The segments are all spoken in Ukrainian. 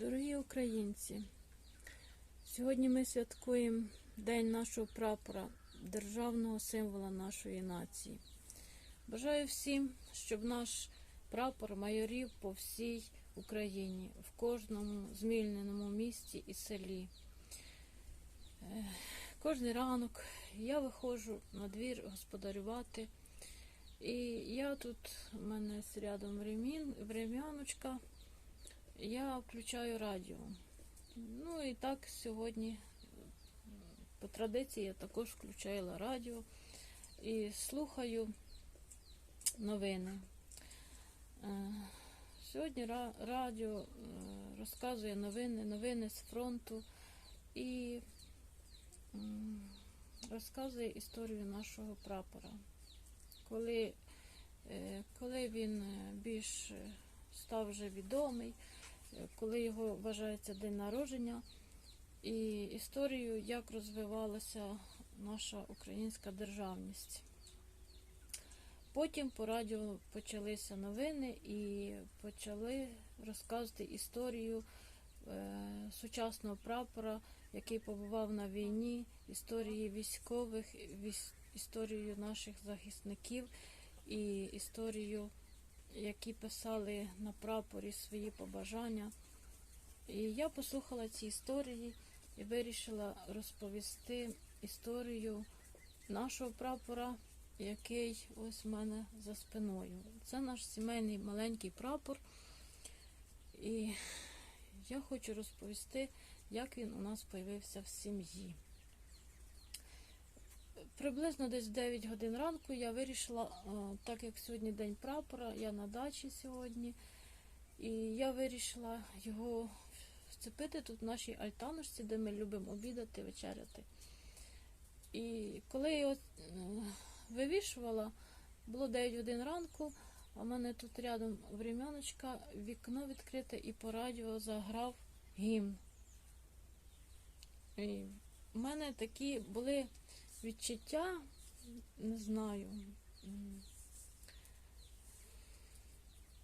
Дорогі українці, сьогодні ми святкуємо День нашого прапора, державного символа нашої нації. Бажаю всім, щоб наш прапор майорів по всій Україні, в кожному змільненому місті і селі. Е, Кожний ранок я виходжу на двір господарювати. І я тут, у мене рядом времін, врем'яночка, я включаю радіо. Ну і так сьогодні, по традиції, я також включила радіо і слухаю новини. Е, Сьогодні ра- радіо е, розказує новини, новини з фронту і розказує історію нашого прапора. Коли, е, коли він е, більш е, став вже відомий, е, коли його вважається день народження, і історію, як розвивалася наша українська державність. Потім по радіо почалися новини і почали розказувати історію е, сучасного прапора, який побував на війні, історії військових, історію наших захисників і історію, які писали на прапорі свої побажання. І я послухала ці історії і вирішила розповісти історію нашого прапора, який ось в мене за спиною. Це наш сімейний маленький прапор. І я хочу розповісти, як він у нас з'явився в сім'ї. Приблизно десь в 9 годин ранку я вирішила, е, так як сьогодні день прапора, я на дачі сьогодні, і я вирішила його вцепити тут в нашій альтаночці, де ми любимо обідати, вечеряти. І коли я його е, вивішувала, було 9 годин ранку, а в мене тут рядом врем'яночка, вікно відкрите і по радіо заграв гімн. І в мене такі були відчуття, не знаю,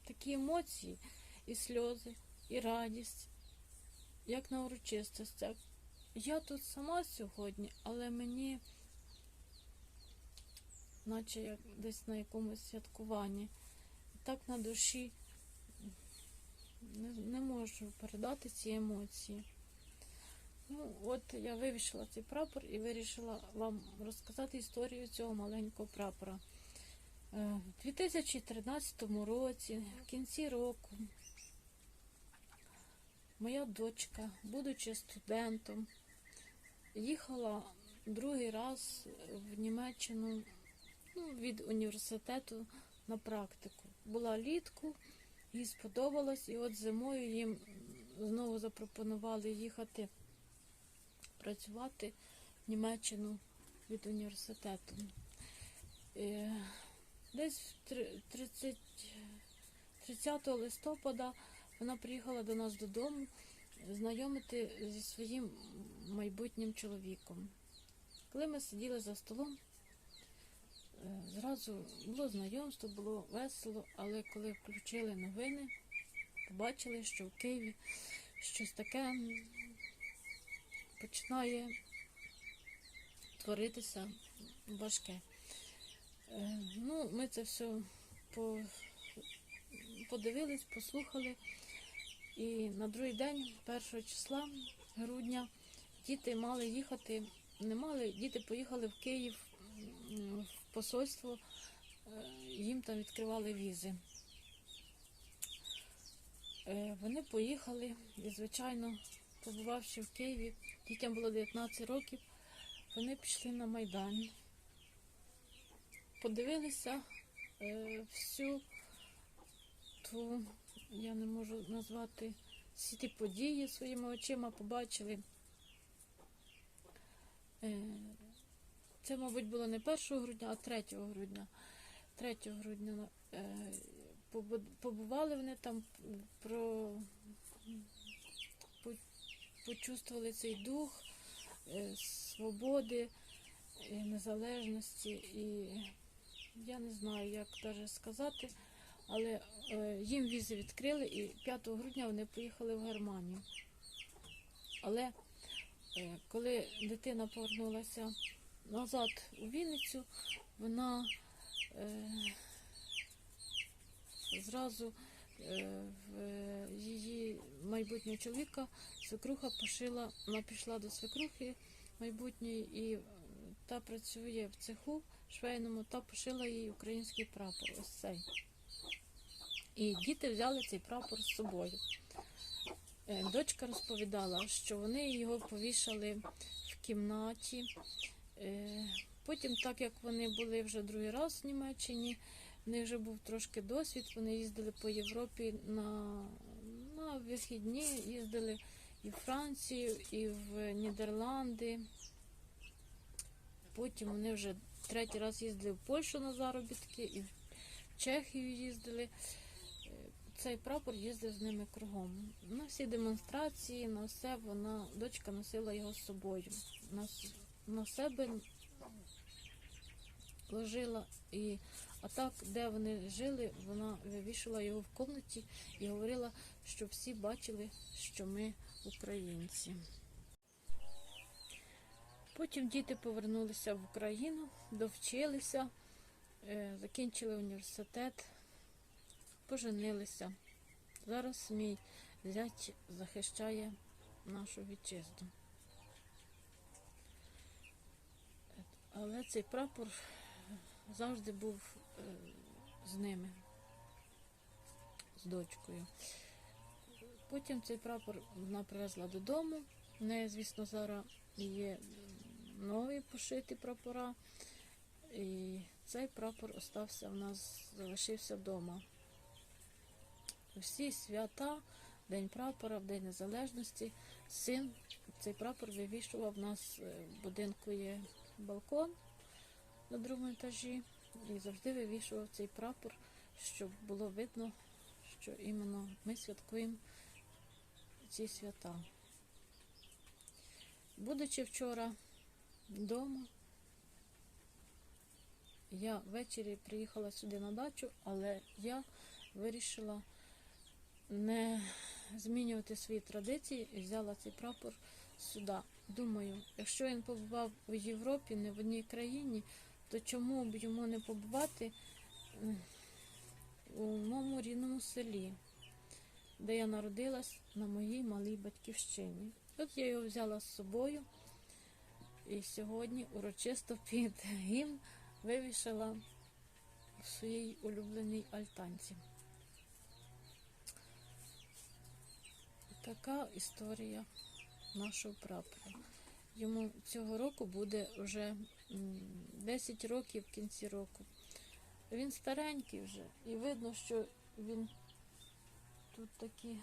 такі емоції, і сльози, і радість, як на урочистостях. Я тут сама сьогодні, але мені, наче як десь на якомусь святкуванні, так на душі не, не можу передати ці емоції. Ну, от я вивішила цей прапор і вирішила вам розказати історію цього маленького прапора. Е, В 2013 році, в кінці року, моя дочка, будучи студентом, їхала другий раз в Німеччину ну, від університету на практику. Була літку, їй сподобалось, і от зимою їм знову запропонували їхати працювати в Німеччину від університету. Е, Десь в 30, 30 листопада вона приїхала до нас додому знайомити зі своїм майбутнім чоловіком. Коли ми сиділи за столом, е, зразу було знайомство, було весело, але коли включили новини, побачили, що в Києві щось таке починає творитися важке. Е, Ну, ми це все подивились, послухали. І на другий день, 1 числа грудня, діти мали їхати, не мали, діти поїхали в Київ в посольство, е, їм там відкривали візи. Е, Вони поїхали і, звичайно, побувавши в Києві, дітям було 19 років, вони пішли на Майдан. Подивилися е, всю ту, я не можу назвати всі ті події своїми очима побачили. Е, це, мабуть, було не 1 грудня, а 3 грудня. 3 грудня е, побували вони там, про, почувствували цей дух е, свободи, е, незалежності і я не знаю, як даже сказати. але е, їм візи відкрили, і 5 грудня вони поїхали в Германію. Але коли дитина повернулася назад у Вінницю, вона зразу в її майбутнього чоловіка свекруха пошила, вона пішла до свекрухи майбутньої, і е, та працює в цеху швейному, та пошила їй український прапор. Ось цей. І діти взяли цей прапор з собою. Е, Дочка розповідала, що вони його повішали в кімнаті. Е, Потім, так як вони були вже другий раз в Німеччині, в них вже був трошки досвід, вони їздили по Європі на, на вихідні, їздили і в Францію, і в Нідерланди. Потім вони вже третій раз їздили в Польщу на заробітки, і в Чехію їздили. Цей прапор їздив з ними кругом. На всі демонстрації, на все вона, дочка носила його з собою. На, на себе ложила і а так, де вони жили, вона вивішила його в кімнаті і говорила, щоб всі бачили, що ми українці. Потім діти повернулися в Україну, довчилися, е, закінчили університет, поженилися. Зараз мій зять захищає нашу вітчизну. Але цей прапор завжди був е, з ними, з дочкою. Потім цей прапор вона привезла додому. В неї, звісно, зараз є нові пошиті прапора. І цей прапор остався в нас, залишився вдома. Всі свята, День прапора, в День Незалежності. Син цей прапор вивішував в нас е, в будинку є балкон на другому етажі і завжди вивішував цей прапор, щоб було видно, що іменно ми святкуємо ці свята. Будучи вчора вдома, я ввечері приїхала сюди на дачу, але я вирішила не змінювати свої традиції і взяла цей прапор сюди. Думаю, якщо він побував у Європі, не в одній країні, то чому б йому не побувати у моєму рідному селі, де я народилась на моїй малій батьківщині. От я його взяла з собою і сьогодні урочисто під гімн вивішала в своїй улюбленій альтанці. Така історія нашого прапора. Йому цього року буде вже 10 років в кінці року. Він старенький вже, і видно, що він тут такі.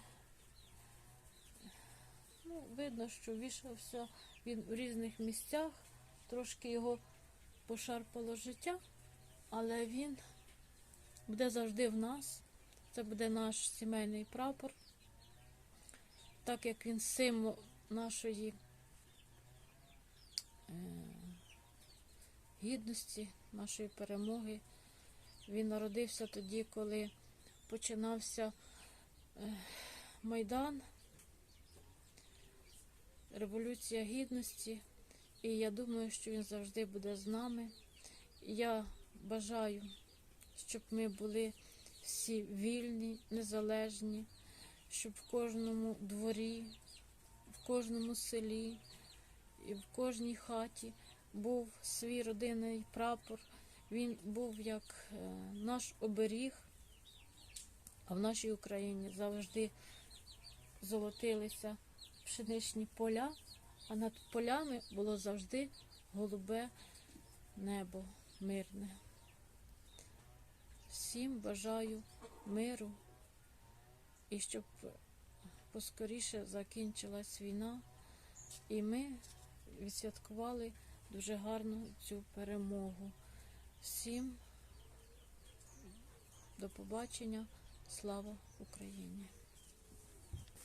Ну, видно, що вішався він у різних місцях, трошки його пошарпало життя, але він буде завжди в нас. Це буде наш сімейний прапор, так як він символ нашої е, гідності, нашої перемоги. Він народився тоді, коли починався е, Майдан, Революція Гідності. І я думаю, що він завжди буде з нами. Я бажаю, щоб ми були всі вільні, незалежні, щоб в кожному дворі, в кожному селі і в кожній хаті був свій родинний прапор. Він був як е, наш оберіг, а в нашій Україні завжди золотилися пшеничні поля, а над полями було завжди голубе небо мирне. Всім бажаю миру і щоб поскоріше закінчилась війна, і ми відсвяткували дуже гарно цю перемогу. Всім до побачення, слава Україні!